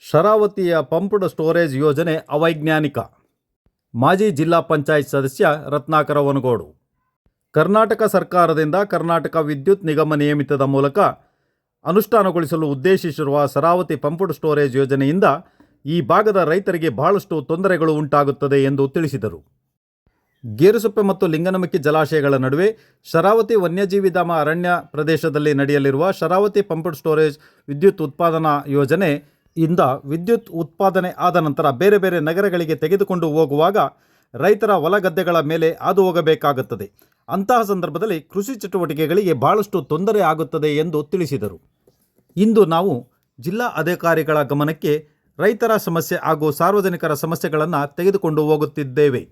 ಶರಾವತಿಯ pumped storage ಯೋಜನೆ ಅವೈಜ್ಞಾನಿಕ. ಮಾಜಿ ಜಿಲ್ಲಾ ಪಂಚಾಯತ್ ಸದಸ್ಯ ರತ್ನಾಕರ ವನಗೋಡು. ಕರ್ನಾಟಕ ಸರ್ಕಾರದಿಂದ ಕರ್ನಾಟಕ ವಿದ್ಯುತ್ ನಿಗಮ ನಿಯಮಿತದ ಮೂಲಕ ಅನುಷ್ಠಾನಗೊಳಿಸಲು ಉದ್ದೇಶಿಸಿರುವ ಶರಾವತಿ ಪಂಪ್ಡ್ ಸ್ಟೋರೇಜ್ ಯೋಜನೆಯಿಂದ ಈ ಭಾಗದ ರೈತರಿಗೆ ಬಹಳಷ್ಟು ತೊಂದರೆಗಳು ಉಂಟಾಗುತ್ತದೆ ಎಂದು ತಿಳಿಸಿದರು. ಗೇರುಸೊಪ್ಪೆ ಮತ್ತು ಲಿಂಗನಮಕ್ಕಿ ಜಲಾಶಯಗಳ ನಡುವೆ ಶರಾವತಿ ವನ್ಯಜೀವಿ ಧಾಮ ಅರಣ್ಯ ಪ್ರದೇಶದಲ್ಲಿ ನಡೆಯಲಿರುವ ಶರಾವತಿ ಪಂಪ್ಡ್ ಸ್ಟೋರೇಜ್ ವಿದ್ಯುತ್ ಉತ್ಪಾದನಾ ಯೋಜನೆ ಇಂದ ವಿದ್ಯುತ್ ಉತ್ಪಾದನೆ ಆದ ನಂತರ ಬೇರೆ ಬೇರೆ ನಗರಗಳಿಗೆ ತೆಗೆದುಕೊಂಡು ಹೋಗುವಾಗ ರೈತರ ಹೊಲಗದ್ದೆಗಳ ಮೇಲೆ ಹಾದು ಹೋಗಬೇಕಾಗುತ್ತದೆ. ಅಂತಹ ಸಂದರ್ಭದಲ್ಲಿ ಕೃಷಿ ಚಟುವಟಿಕೆಗಳಿಗೆ ಬಹಳಷ್ಟು ತೊಂದರೆ ಆಗುತ್ತದೆ ಎಂದು ತಿಳಿಸಿದರು. ಇಂದು ನಾವು ಜಿಲ್ಲಾ ಅಧಿಕಾರಿಗಳ ಗಮನಕ್ಕೆ ರೈತರ ಸಮಸ್ಯೆ ಹಾಗೂ ಸಾರ್ವಜನಿಕರ ಸಮಸ್ಯೆಗಳನ್ನು ತೆಗೆದುಕೊಂಡು ಹೋಗುತ್ತಿದ್ದೇವೆ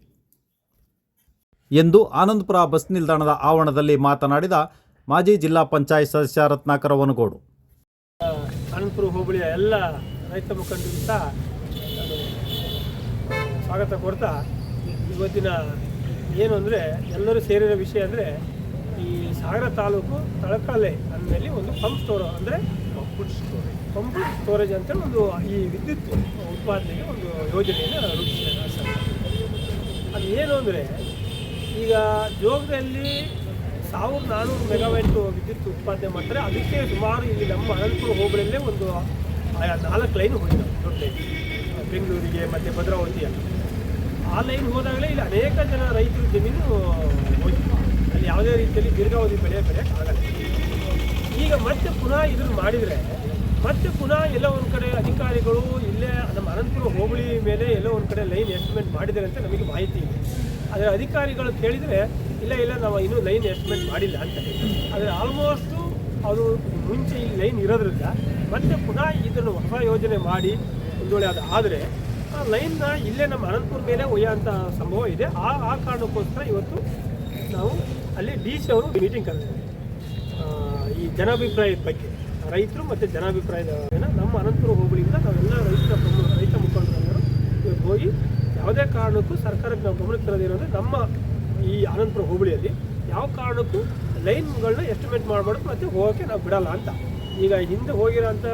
ಎಂದು ಆನಂದಪುರ ಬಸ್ ನಿಲ್ದಾಣದ ಆವರಣದಲ್ಲಿ ಮಾತನಾಡಿದ ಮಾಜಿ ಜಿಲ್ಲಾ ಪಂಚಾಯತ್ ಸದಸ್ಯ ರತ್ನಾಕರ ವನಗೋಡು. ಅನಂತಪುರ ಹೋಬಳಿಯ ಎಲ್ಲ ರೈತ ಮುಖಂಡರಿಗೂ ಸಹ ಸ್ವಾಗತ ಕೊಡ್ತಾ ಇವತ್ತಿನ ಏನು ಅಂದರೆ ಎಲ್ಲರೂ ಸೇರಿರೋ ವಿಷಯ ಅಂದರೆ ಈ ಸಾಗರ ತಾಲೂಕು ತಳಕಾಲೆ ಅಂದಮೇಲೆ ಒಂದು ಪಂಪ್ ಸ್ಟೋರ್ ಅಂದರೆ ಪಂಪ್ ಸ್ಟೋರೇಜ್. ಪಂಪ್ ಸ್ಟೋರೇಜ್ ಅಂತೇಳಿ ಒಂದು ಈ ವಿದ್ಯುತ್ ಉತ್ಪಾದನೆಗೆ ಒಂದು ಯೋಜನೆಯನ್ನು ರೂಪಿಸಿದ್ದಾರೆ. ಸರ್ಕಾರ ಅದು ಏನು ಅಂದರೆ ಈಗ ಜೋಗದಲ್ಲಿ ಸಾವಿರದ ನಾನ್ನೂರು ಮೆಗಾವ್ಯಾಟ್ ವಿದ್ಯುತ್ ಉತ್ಪಾದನೆ ಮಾಡ್ತಾರೆ. ಅದಕ್ಕೆ ಸುಮಾರು ಇಲ್ಲಿ ನಮ್ಮ ಅನಂತಪುರ ಹೋಬಳಿಯಲ್ಲೇ ಒಂದು ನಾಲ್ಕು ಲೈನ್ ಹೋಗಿದೆ. ದೊಡ್ಡ ಬೆಂಗಳೂರಿಗೆ ಮತ್ತು ಭದ್ರಾವತಿಯ ಆ ಲೈನ್ ಹೋದಾಗಲೇ ಇಲ್ಲಿ ಅನೇಕ ಜನ ರೈತರ ಜಮೀನು ಹೋಗಿದೆ ಅಲ್ಲಿ ಯಾವುದೇ ರೀತಿಯಲ್ಲಿ ದೀರ್ಘಾವಧಿ ಬೆಳೆ ಬೆಳೆಯೋಕ್ಕಾಗಲ್ಲ. ಈಗ ಮತ್ತೆ ಪುನಃ ಇದನ್ನು ಮಾಡಿದರೆ ಮತ್ತೆ ಪುನಃ ಎಲ್ಲ ಒಂದು ಕಡೆ ಅಧಿಕಾರಿಗಳು ಇಲ್ಲೇ ನಮ್ಮ ಅನಂತಪುರ ಹೋಬಳಿ ಮೇಲೆ ಎಲ್ಲ ಒಂದು ಕಡೆ ಲೈನ್ ಎಸ್ಟಿಮೇಟ್ ಮಾಡಿದ್ದಾರೆ ಅಂತ ನಮಗೆ ಮಾಹಿತಿ ಇದೆ. ಆದರೆ ಅಧಿಕಾರಿಗಳು ಕೇಳಿದರೆ ಇಲ್ಲ ಇಲ್ಲ ನಾವು ಇನ್ನೂ ಲೈನ್ ಎಸ್ಟಿಮೇಟ್ ಮಾಡಿಲ್ಲ ಅಂತ ಆದರೆ ಆಲ್ಮೋಸ್ಟು ಅದು ಮುಂಚೆ ಈ ಲೈನ್ ಇರೋದ್ರಿಂದ ಮತ್ತೆ ಪುನಃ ಇದನ್ನು ಹೊಸ ಯೋಜನೆ ಮಾಡಿ ಒಂದು ವೇಳೆ ಅದು ಆದರೆ ಆ ಲೈನ್ನ ಇಲ್ಲೇ ನಮ್ಮ ಅನಂತಪುರ ಮೇಲೆ ಒಯ್ಯೋಂಥ ಸಂಭವ ಇದೆ. ಆ ಆ ಕಾರಣಕ್ಕೋಸ್ಕರ ಇವತ್ತು ನಾವು ಅಲ್ಲಿ ಡಿ ಸಿ ಅವರು ಮೀಟಿಂಗ್ ಕರೆದಿದ್ದಾರೆ. ಆ, ಈ ಜನಾಭಿಪ್ರಾಯದ ಬಗ್ಗೆ. ರೈತರು ಮತ್ತು ಜನಾಭಿಪ್ರಾಯದ ಏನ ನಮ್ಮ ಅನಂತಪುರ ಹೋಬಳಿಯಿಂದ ನಾವೆಲ್ಲ ರೈತರ ಪ್ರಮುಖ ರೈತ ಮುಖಂಡರೆಲ್ಲರೂ ಇವತ್ತು ಹೋಗಿ ಯಾವುದೇ ಕಾರಣಕ್ಕೂ ಸರ್ಕಾರಕ್ಕೆ ನಾವು ಗಮನಕ್ಕೆ ತರೋದೇನೆಂದರೆ ನಮ್ಮ ಈ ಅನಂತಪುರ ಹೋಬಳಿಯಲ್ಲಿ. ಯಾವ ಕಾರಣಕ್ಕೂ ಲೈನ್ಗಳನ್ನ ಎಸ್ಟಿಮೇಟ್ ಮಾಡಬಾರ್ದು ಮತ್ತು ಹೋಗೋಕ್ಕೆ ನಾವು ಬಿಡಲ್ಲ ಅಂತ. ಈಗ ಹಿಂದೆ ಹೋಗಿರೋಂಥ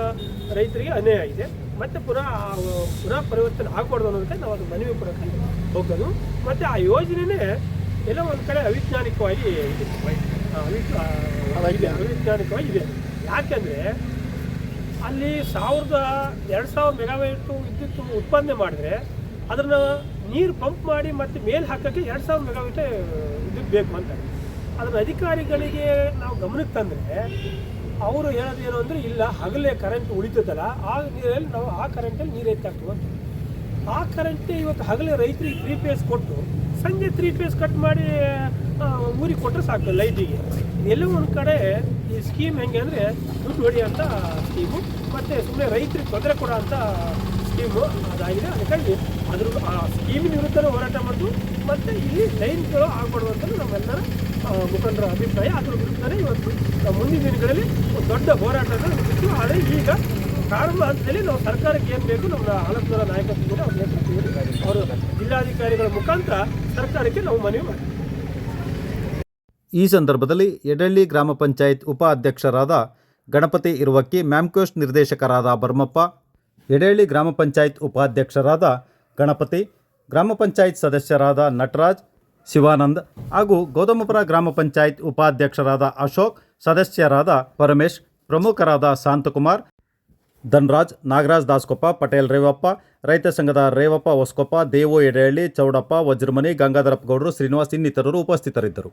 ರೈತರಿಗೆ ಅನ್ಯಾಯ ಇದೆ ಮತ್ತು ಪುನಃ ಪುನಃ ಪರಿವರ್ತನೆ ಆಗಬಾರ್ದು ಅನ್ನೋದಕ್ಕೆ ನಾವು ಅದು ಮನವಿ ಕೊಡೋಕ್ಕೆ ಹೋಗೋದು ಮತ್ತು ಆ ಯೋಜನೆನೇ ಎಲ್ಲ ಒಂದು ಕಡೆ ಅವಿಜ್ಞಾನಿಕವಾಗಿ ಇದೆ. ಅವಿ- ಇದೆ ಅವಿಜ್ಞಾನಿಕವಾಗಿ ಇದೆ. ಯಾಕೆಂದರೆ ಅಲ್ಲಿ ಸಾವಿರದ ಎರಡು ಸಾವಿರ ಮೆಗಾವೈಟು ವಿದ್ಯುತ್ ಉತ್ಪಾದನೆ ಮಾಡಿದ್ರೆ ಅದನ್ನು ನೀರು ಪಂಪ್ ಮಾಡಿ ಮತ್ತೆ ಮೇಲೆ ಹಾಕೋಕ್ಕೆ ಎರಡು ಸಾವಿರ ಮೆಗಾವೈಟ್ ವಿದ್ಯುತ್ ಬೇಕು ಅಂತ. ಅದನ್ನು ಅಧಿಕಾರಿಗಳಿಗೆ ನಾವು ಗಮನಕ್ಕೆ ತಂದರೆ ಅವರು ಹೇಳೋದು ಏನು ಅಂದರೆ, ಇಲ್ಲ, ಹಗಲೇ ಕರೆಂಟ್ ಉಳಿತದಲ್ಲ, ಆ ನೀರಲ್ಲಿ ನಾವು ಆ ಕರೆಂಟಲ್ಲಿ ನೀರು ಎತ್ತಾಕ್ತೀವಿ ಅಂತ. ಆ ಕರೆಂಟೇ ಇವತ್ತು ಹಗಲೇ ರೈತರಿಗೆ ತ್ರೀ ಫೇಸ್ ಕೊಟ್ಟು, ಸಂಜೆ ತ್ರೀ ಫೇಸ್ ಕಟ್ ಮಾಡಿ ಊರಿಗೆ ಕೊಟ್ಟರೆ ಸಾಕು ಲೈಟಿಗೆ ಎಲ್ಲೋ ಒಂದು ಕಡೆ ಈ ಸ್ಕೀಮ್ ಹೆಂಗೆ ಅಂದರೆ ದುಡ್ಡು ಹೊಡೆಯೋಂಥ ಸ್ಕೀಮು ಮತ್ತು ಸುಮ್ಮನೆ ರೈತರಿಗೆ ತೊಂದರೆ ಕೊಡೋ ಅಂಥ ಸ್ಕೀಮು ಅದಾಗಿದೆ. ಅದಕ್ಕಾಗಿ ಅದ್ರ ಆ ಸ್ಕೀಮಿನ ವಿರುದ್ಧನೂ ಹೋರಾಟ ಮಾಡೋದು, ಮತ್ತು ಇಲ್ಲಿ ಲೈನ್ಗಳು ಆಗ್ಬಾರ್ದು ಅಂತ ನಮ್ಮೆಲ್ಲರ ಮುಖಂಡರ ಅಭಿಪ್ರಾಯ. ಅದ್ರ ವಿರುದ್ಧನೇ ಇವತ್ತು ಮುಂದಿನ ದಿನಗಳಲ್ಲಿ ಒಂದು ದೊಡ್ಡ ಹೋರಾಟ ನಡೆಸಿತ್ತು ಆದರೆ ಈಗ ಪ್ರಾರಂಭ ಹಂತದಲ್ಲಿ ನಾವು ಸರ್ಕಾರಕ್ಕೆ ಏನು ಬೇಕು ನಮ್ಮ ಆಲಂಪುರ ನಾಯಕತ್ವ ಅವ್ರ ನೇತೃತ್ವದಲ್ಲಿ ಅವರು ಜಿಲ್ಲಾಧಿಕಾರಿಗಳ ಮುಖಾಂತರ ಸರ್ಕಾರಕ್ಕೆ ನಾವು ಮನವಿ ಮಾಡ್ತೀವಿ. ಈ ಸಂದರ್ಭದಲ್ಲಿ ಯಡಳ್ಳಿ ಗ್ರಾಮ ಪಂಚಾಯತ್ ಉಪಾಧ್ಯಕ್ಷರಾದ ಗಣಪತಿ ಇರುವಕ್ಕಿ ಮ್ಯಾಮ್ಕೋಸ್ಟ್ ನಿರ್ದೇಶಕರಾದ ಬರ್ಮಪ್ಪ ಯಡಳ್ಳಿ ಗ್ರಾಮ ಪಂಚಾಯತ್ ಉಪಾಧ್ಯಕ್ಷರಾದ ಗಣಪತಿ, ಗ್ರಾಮ ಪಂಚಾಯತ್ ಸದಸ್ಯರಾದ ನಟರಾಜ್, ಶಿವಾನಂದ್ ಹಾಗೂ ಗೌತಮಪುರ ಗ್ರಾಮ ಪಂಚಾಯತ್ ಉಪಾಧ್ಯಕ್ಷರಾದ ಅಶೋಕ್, ಸದಸ್ಯರಾದ ಪರಮೇಶ್, ಪ್ರಮುಖರಾದ ಶಾಂತಕುಮಾರ್, ಧನ್ರಾಜ್, ನಾಗರಾಜ್ ದಾಸ್ಕೊಪ್ಪ, ಪಟೇಲ್ ರೇವಪ್ಪ, ರೈತ ಸಂಘದ ರೇವಪ್ಪ ಹೊಸ್ಕೊಪ್ಪ, ದೇವು ಎಡೆಹಳ್ಳಿ ಚೌಡಪ್ಪ, ವಜ್ರಮನಿ, ಗಂಗಾಧರಪ್ಪ ಗೌಡರು, ಶ್ರೀನಿವಾಸ್ ಇನ್ನಿತರರು ಉಪಸ್ಥಿತರಿದ್ದರು.